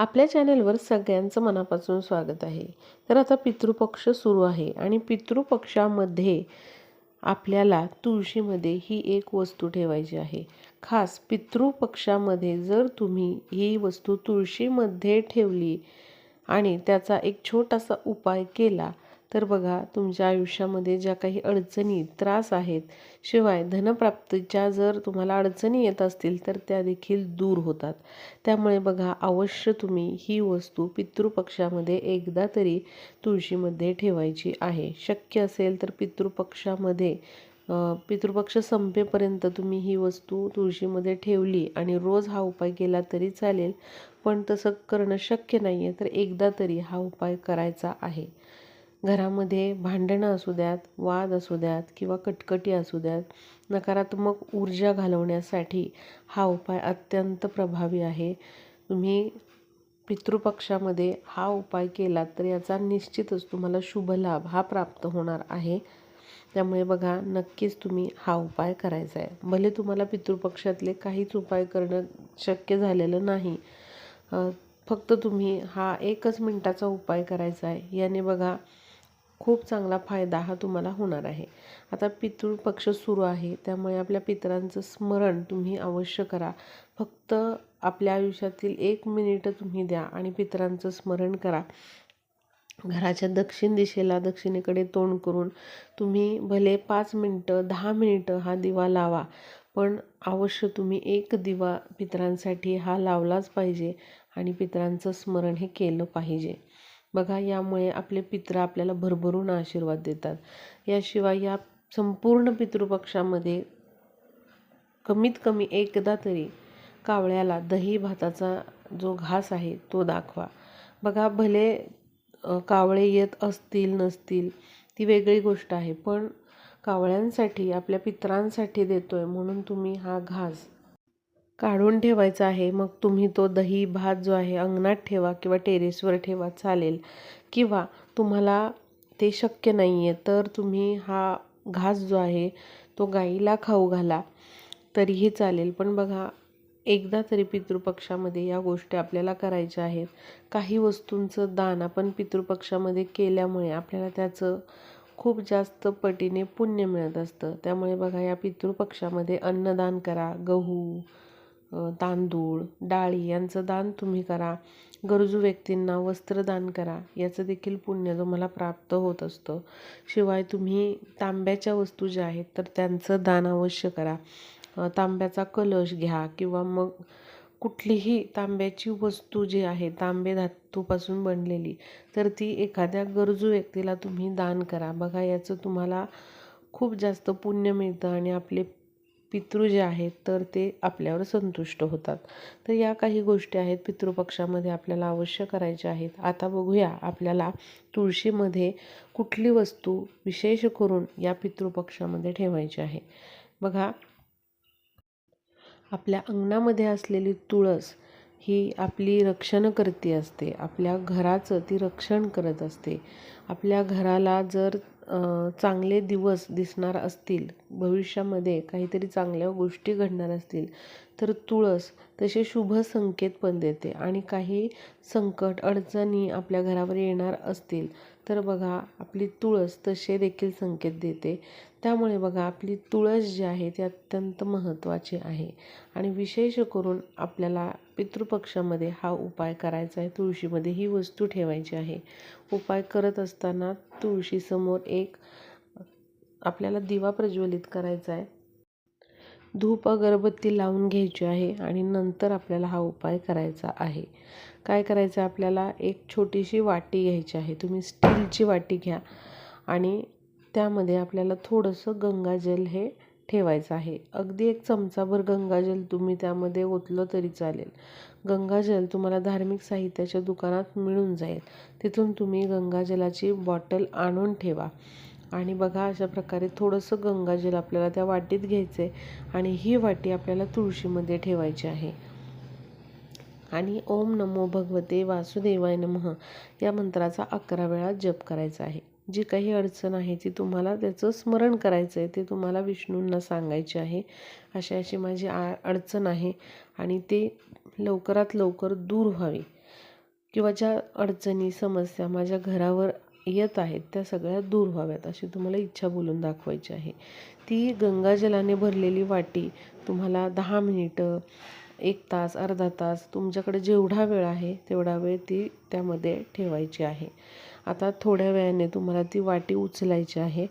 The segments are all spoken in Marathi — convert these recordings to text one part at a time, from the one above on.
आपल्या चॅनेलवर सगळ्यांचं मनापासून स्वागत आहे. तर आता पितृपक्ष सुरू आहे आणि पितृपक्षामध्ये आपल्याला तुळशीमध्ये ही एक वस्तू ठेवायची आहे. खास पितृपक्षामध्ये जर तुम्ही ही वस्तू तुळशीमध्ये ठेवली आणि त्याचा एक छोटासा उपाय केला तर बघा तुमच्या आयुष्यामध्ये ज्या काही अडचणी त्रास आहेत शिवाय धनप्राप्तीच्या जर तुम्हाला अडचणी येत असतील तर त्या देखील दूर होतात. त्यामुळे बघा अवश्य तुम्ही ही वस्तू पितृपक्षामध्ये एकदा तरी तुळशीमध्ये ठेवायची आहे. शक्य असेल तर पितृपक्षामध्ये पितृपक्ष संपेपर्यंत तुम्ही ही वस्तू तुळशीमध्ये ठेवली आणि रोज हा उपाय केला तरी चालेल पण तसं करणं शक्य नाही आहे तर एकदा तरी हा उपाय करायचा आहे. घरामध्ये भांडणं असू द्यात वाद असू द्यात किंवा कटकटी असू द्यात नकारात्मक ऊर्जा घालवण्यासाठी हा उपाय अत्यंत प्रभावी आहे. तुम्ही पितृपक्षामध्ये हा उपाय केलात तर याचा निश्चितच तुम्हाला शुभ लाभ हा प्राप्त होणार आहे. त्यामुळे बघा नक्कीच तुम्ही हा उपाय करायचा आहे भले तुम्हाला पितृपक्षातले काहीच उपाय करणं शक्य झालेलं नाही फक्त तुम्ही हा एकच मिनटाचा उपाय करायचा आहे याने बघा खूप चांगला फायदा हा तुम्हाला होणार आहे. आता पितृपक्ष सुरू आहे. त्यामुळे आपल्या पितरांचं स्मरण तुम्ही अवश्य करा. फक्त आपल्या आयुष्यातील एक मिनिट तुम्ही द्या आणि पितरांचं स्मरण करा. घराच्या दक्षिण दिशेला दक्षिणेकडे तोंड करून तुम्ही भले पाच मिनटं दहा मिनिटं हा दिवा लावा पण अवश्य तुम्ही एक दिवा पितरांसाठी हा लावलाच पाहिजे आणि पितरांचं स्मरण हे केलं पाहिजे. बघा यामुळे आपले पित्र आपल्याला भरभरून आशीर्वाद देतात. याशिवाय या संपूर्ण पितृपक्षामध्ये कमीत कमी एकदा तरी कावळ्याला दही भाताचा जो घास आहे तो दाखवा. बघा भले कावळे येत असतील नसतील ती वेगळी गोष्ट आहे पण कावळ्यांसाठी आपल्या पित्रांसाठी देतो आहे म्हणून तुम्ही हा घास काढून ठेवायचा आहे. मग तुम्ही तो दही भात जो आहे अंगणात ठेवा किंवा टेरेसवर ठेवा चालेल. किंवा तुम्हाला ते शक्य नाही आहे तर तुम्ही हा घास जो आहे तो गाईला खाऊ घाला. तरीही चालेल. पण बघा एकदा तरी पितृपक्षामध्ये या गोष्टी आपल्याला करायच्या आहेत. काही वस्तूंचं दान आपण पितृपक्षामध्ये केल्यामुळे आपल्याला त्याचं खूप जास्त पटीने पुण्य मिळत असतं. त्यामुळे बघा या पितृपक्षामध्ये अन्नदान करा गहू तांदूळ डाळी यांचं दान तुम्ही करा. गरजू व्यक्तींना वस्त्रदान करा. याचं देखील पुण्य तुम्हाला प्राप्त होत असतं. शिवाय तुम्ही तांब्याच्या वस्तू ज्या आहेत तर त्यांचं दान अवश्य करा. तांब्याचा कलश घ्या किंवा मग कुठलीही तांब्याची वस्तू जी आहे तांबे धातूपासून बनलेली तर ती एखाद्या गरजू व्यक्तीला तुम्ही दान करा. बघा याचं तुम्हाला खूप जास्त पुण्य मिळतं आणि आपले पितृ जे आहेत तर ते आपल्यावर संतुष्ट होतात. तर या काही गोष्टी आहेत पितृपक्षामध्ये आपल्याला अवश्य करायच्या आहेत. आता बघूया आपल्याला तुळशीमध्ये कुठली वस्तू विशेष करून या पितृपक्षामध्ये ठेवायची आहे. बघा आपल्या अंगणामध्ये असलेली तुळस ही आपली रक्षणकर्ती असते. आपल्या घराचं ती रक्षण करत असते. आपल्या घराला जर चांगले दिवस दिसणार असतील भविष्यामध्ये काहीतरी चांगल्या गोष्टी घडणार असतील तर तुळस तसे शुभ संकेत पण देते. आणि काही संकट अडचणी आपल्या घरावर येणार असतील तर बघा आपली तुळस तसे देखील संकेत देते. त्यामुळे बघा आपली तुळस जी आहे ती अत्यंत महत्त्वाची आहे. आणि विशेष करून आपल्याला पितृपक्षामध्ये हा उपाय करायचा आहे. तुळशीमध्ये ही वस्तू ठेवायची आहे. उपाय करत असताना तुळशीसमोर एक आपल्याला दिवा प्रज्वलित करायचा आहे. धूप अगरबत्ती लावून घ्यायची आहे आणि नंतर आपल्याला हा उपाय करायचा आहे. काय करायचं? आपल्याला एक छोटीशी वाटी घ्यायची आहे. तुम्ही स्टीलची वाटी घ्या आणि त्यामध्ये आपल्याला थोडंसं गंगाजल हे ठेवायचं आहे. अगदी एक चमचाभर गंगाजल तुम्ही त्यामध्ये ओतलं तरी चालेल. गंगाजल तुम्हाला धार्मिक साहित्याच्या दुकानात मिळून जाईल. तिथून तुम्ही गंगाजलाची बॉटल आणून ठेवा. आणि बघा अशा प्रकारे थोडंसं गंगाजल आपल्याला त्या वाटीत घ्यायचं आहे आणि ही वाटी आपल्याला तुळशीमध्ये ठेवायची आहे. आणि ओम नमो भगवते वासुदेवाय नमः या मंत्राचा अकरा वेळा जप करायचा आहे. जी काही अडचण आहे ती तुम्हाला त्याचं स्मरण करायचं आहे ते तुम्हाला विष्णूंना सांगायचे आहे. अशी अशी माझी आ अडचण आहे आणि ते लवकरात लवकर दूर व्हावी. किंवा ज्या अडचणी समस्या माझ्या घरावर येत आहेत त्या सगळ्या दूर व्हाव्यात अशी तुम्हाला इच्छा बोलून दाखवायची आहे. ती गंगाजलाने भरलेली वाटी तुम्हाला दहा मिनिटं एक तास अर्धा तास तुमच्याकडे जेवढा वेळ आहे तेवढा वेळ ती त्यामध्ये ठेवायची आहे. आता थोड्या वेळाने तुम्हाला ती वाटी उचलायची आहे.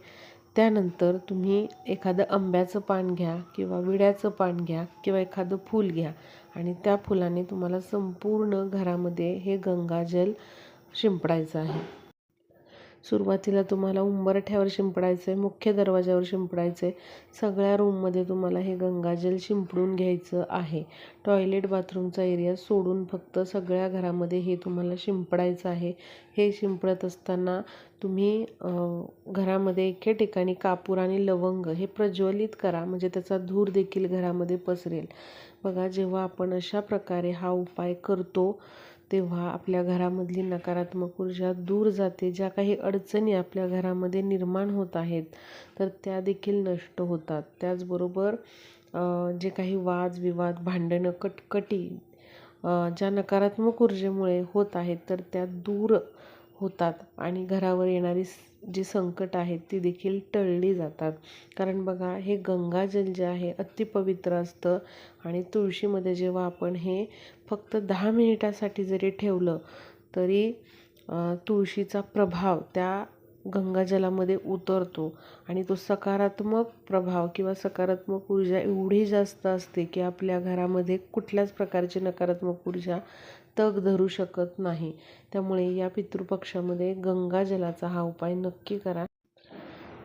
त्यानंतर तुम्ही एखादं आंब्याचं पान घ्या किंवा विड्याचं पान घ्या किंवा एखादं फूल घ्या आणि त्या फुलाने तुम्हाला संपूर्ण घरामध्ये हे गंगाजल शिंपडायचं आहे. सुरुवातीला तुम्हाला उंबरठ्यावर शिंपडायचं आहे मुख्य दरवाजावर शिंपडायचं आहे सगळ्या रूममध्ये तुम्हाला हे गंगाजल शिंपडून घ्यायचं आहे. टॉयलेट बाथरूमचा एरिया सोडून फक्त सगळ्या घरामध्ये हे तुम्हाला शिंपडायचं आहे. हे शिंपडत असताना तुम्ही घरामध्ये एके ठिकाणी कापूर आणि लवंग हे प्रज्वलित करा. म्हणजे त्याचा धूर देखील घरामध्ये पसरेल. बघा जेव्हा आपण अशा प्रकारे हा उपाय करतो तेव्हा आपल्या घरामधली नकारात्मक ऊर्जा दूर जाते. ज्या काही अडचणी आपल्या घरामध्ये निर्माण होत आहेत तर त्या देखील नष्ट होतात. त्याचबरोबर जे काही वाद विवाद भांडणं कटकटी ज्या नकारात्मक ऊर्जेमुळे होत आहेत तर त्या दूर होतात आणि घरावर येणारी जी संकट आहेत ती देखील टळली जातात. कारण बघा हे गंगाजल जे आहे अतिपवित्र असतं आणि तुळशीमध्ये जेव्हा आपण हे फक्त दहा मिनिटासाठी जरी ठेवलं तरी तुळशीचा प्रभाव त्या गंगाजलामध्ये उतरतो आणि तो सकारात्मक प्रभाव किंवा सकारात्मक ऊर्जा एवढी जास्त असते की आपल्या घरामध्ये कुठल्याच प्रकारची नकारात्मक ऊर्जा तग धरू शकत नाही. त्यामुळे या पितृपक्षामध्ये गंगाजलाचा हा उपाय नक्की करा.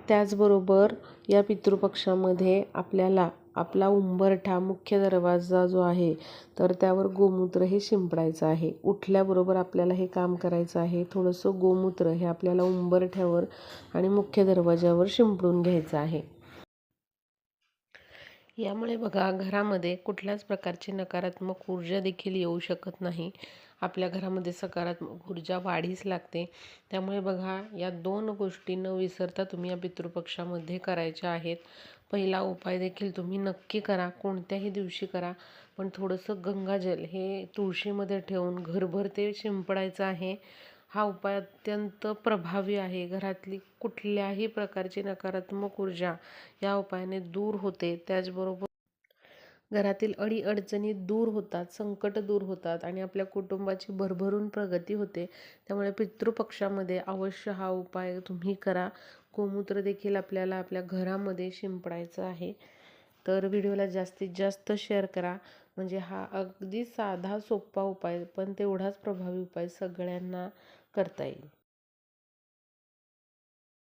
त्याचबरोबर या पितृपक्षामध्ये आपल्याला आपला उंबरठा मुख्य दरवाजा जो आहे तर त्यावर गोमूत्र हे शिंपडायचं आहे. उठल्याबरोबर आपल्याला हे काम करायचं आहे. थोडंसं गोमूत्र हे आपल्याला उंबरठ्यावर आणि मुख्य दरवाज्यावर शिंपडून घ्यायचं आहे. यामुळे बघा घरामध्ये कुठल्याच प्रकारची नकारात्मक ऊर्जा देखील येऊ शकत नाही. आपल्या घरामध्ये सकारात्मक ऊर्जा वाढीस लागते. त्यामुळे बघा या दोन गोष्टी न विसरता तुम्ही या पितृपक्षामध्ये करायच्या आहेत. पहिला उपाय देखील तुम्ही नक्की करा कोणत्याही दिवशी करा. पण थोडंसं गंगाजल हे तुळशीमध्ये ठेवून घरभर ते शिंपडायचं आहे. हा उपाय अत्यंत प्रभावी आहे. घरातली कुठल्याही प्रकारची नकारात्मक ऊर्जा या उपायाने दूर होते. त्याचबरोबर घरातील अडीअडचणी दूर होतात संकट दूर होतात आणि आपल्या कुटुंबाची भरभरून प्रगती होते. त्यामुळे पितृपक्षामध्ये अवश्य हा उपाय तुम्ही करा. गोमूत्र देखील आपल्याला आपल्या घरामध्ये शिंपडायचं आहे. तर व्हिडिओला जास्तीत जास्त शेअर करा. म्हणजे हा अगदी साधा सोपा उपाय पण तेवढाच प्रभावी उपाय सगळ्यांना करता येईल.